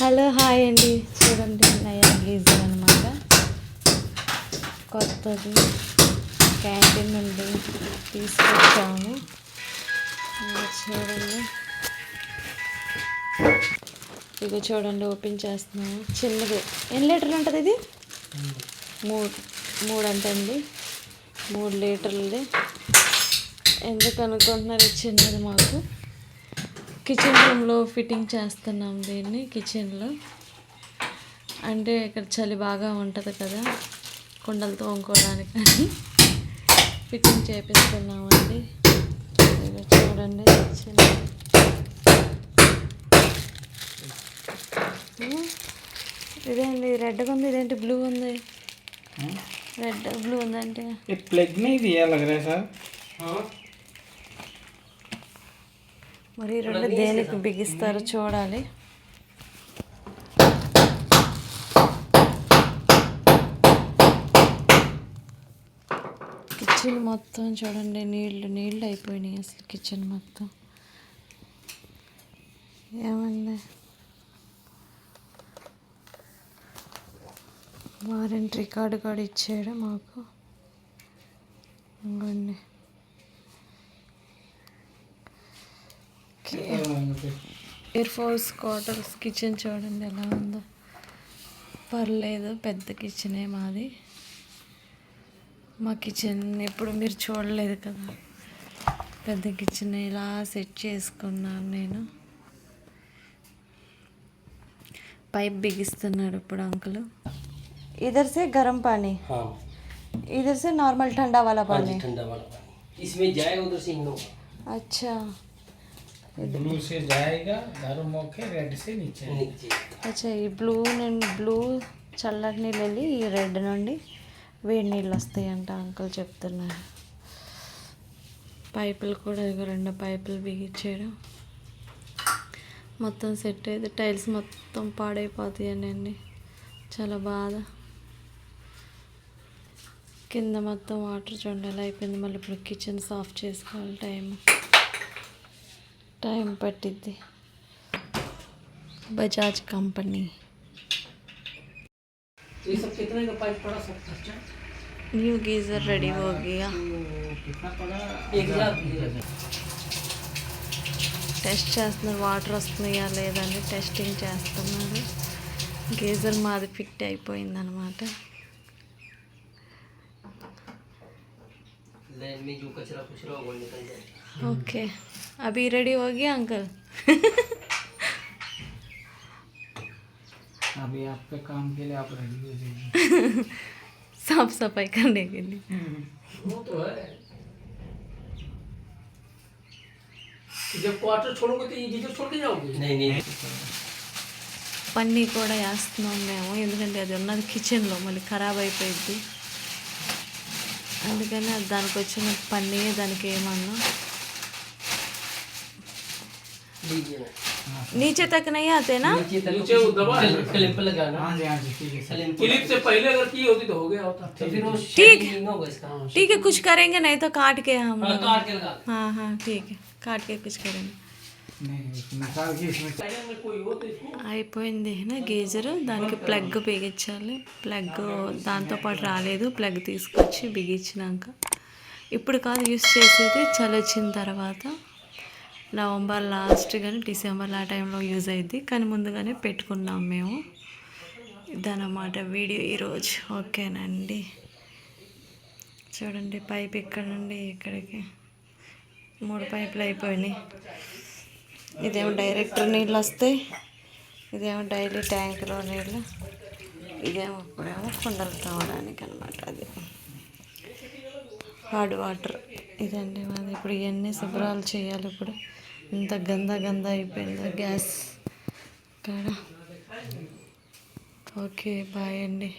Hello hi అండి. చూడండి నయా గీజర్ అనమాట కొత్తది. క్యాంటీన్ నుండి తీసుకొచ్చాము. చూడండి. ఇదిగో చూడండి ఓపెన్ చేస్తున్నాము. చిన్నది. ఎన్ని లీటర్లు ఉంటుంది ఇది? మూడు. మూడు అంటండి మూడు లీటర్లది. ఎందుకు అనుకుంటున్నారు? ఇది చిన్నది మాకు. కిచెన్ రూమ్లో ఫిట్టింగ్ చేస్తున్నాం దీన్ని కిచెన్లో అంటే ఇక్కడ చలి బాగా ఉంటుంది కదా కుండలు తోముకోవడానికి ఫిట్టింగ్ చేపిస్తున్నామండి. చూడండి కిచెన్ ఇదేంటి రెడ్గా ఉంది ఇదేంటి బ్లూ ఉంది? రెడ్ బ్లూ ఉందంటే. ప్లగ్ ఇది సార్? మరి ఈ రెండు దేనికి బిగిస్తారో చూడాలి. కిచెన్ మొత్తం చూడండి నీళ్ళు నీళ్ళు అయిపోయినాయి అసలు కిచెన్ మొత్తం. ఏమండి వారంటీ కార్డు కూడా ఇచ్చాడు మాకు. ఇంకోండి. ఎయిర్ ఫోర్స్ క్వార్టర్స్ కిచెన్ చూడండి ఎలా ఉందో పర్లేదు పెద్ద కిచెనే మాది మా కిచెన్ ఎప్పుడు మీరు చూడలేదు కదా పెద్ద కిచెన్ ఇలా సెట్ చేసుకున్నాను నేను పైప్ బిగిస్తున్నాడు ఇప్పుడు అంకుల్ ఇధర్ సే గరం పానీ हाँ ఇధర్ సే నార్మల్ ठंडा वाला हाँ पानी जी ठंडा वाला पानी इसमें जाए उधर से इन होगा अच्छा ब्लू से जाएगा गर्म होके रेड से नीचे नीचे అచ్చా ఈ బ్లూ నుండి బ్లూ చల్లటి నీళ్ళు వెళ్ళి ఈ రెడ్ నుండి వేడి నీళ్ళు వస్తాయంట అంకుల్ చెప్తున్నారు పైపులు కూడా ఇగో రెండు పైపులు బిగించాడు మొత్తం సెట్ అయితే టైల్స్ మొత్తం పాడైపోతాయండి చాలా బాధ కింద మొత్తం వాటర్ చూడండి ఎలా అయిపోయింది మళ్ళీ ఇప్పుడు కిచెన్ సాఫ్ చేసుకోవాలి time time ಪಟ್ಟಿದ್ದೆ Bajaj company new geyser ready ಹೋಗಿಯಾ test చేస్తున్నారు వాటర్ వస్తున్నాయా లేదని టెస్టింగ్ చేస్తున్నారు గీజర్ మాది ఫిట్ అయిపోయిందనమాట ओके अभी रेडी हो गया अंकल अभी आपके काम के लिए आप रेडी हो जाइए साफ सफाई करने के लिए वो तो है जब क्वार्टर छोड़ोगे तो ये चीज़ें छोड़ के जाओगे नहीं नहीं పన్నీ కూడా వేస్తున్నాం మేము ఎందుకంటే అది ఉన్నది కిచెన్లో మళ్ళీ ఖరాబ్ అయిపోయింది అందుకని అది దానికి వచ్చిన పన్నీ దానికి ఏమన్నా लीजिए ना नीचे तक नहीं आते ना नीचे तक नीचे वो दबा क्लिप लगाना हाँ जी हाँ जी ठीक है सर क्लिप से पहले अगर की होती तो हो गया होता तो फिर वो ठीक। ठीक नहीं होगा इसका ठीक है कुछ करेंगे नहीं तो काट के हम हाँ, काट के लगा हाँ हाँ ठीक है काट के कुछ करेंगे అయిపోయింది. నా గీజర్ దానికి ప్లగ్ బిగించాలి ప్లగ్ దాంతోపాటు రాలేదు. ప్లగ్ తీసుకొచ్చి బిగించినాక. ఇప్పుడు కాదు యూస్ చేసేది చలి వచ్చిన తర్వాత. నవంబర్ లాస్ట్ కానీ డిసెంబర్ ఆ టైంలో యూజ్ అయింది కానీ ముందుగానే పెట్టుకున్నాం మేము. ఇదన్నమాట వీడియో ఈరోజు. ఓకేనండి. చూడండి పైప్ ఇక్కడ నుండి ఇక్కడికి మూడు పైపులు అయిపోయినాయి. ఇదేమో డైరెక్ట్ నీళ్ళు వస్తాయి. ఇదేమో డైలీ ట్యాంక్లో నీళ్ళు. ఇదేమో ఇప్పుడేమో కుండలు తవ్వడానికి అనమాట అది. Hard water. ఇదండి మాది. ఇప్పుడు ఇవన్నీ శుభ్రాలు చేయాలి ఇప్పుడు. ఇంత గంద గంద అయిపోయిందో గ్యాస్. కాడ. ఓకే బాయ్ అండి.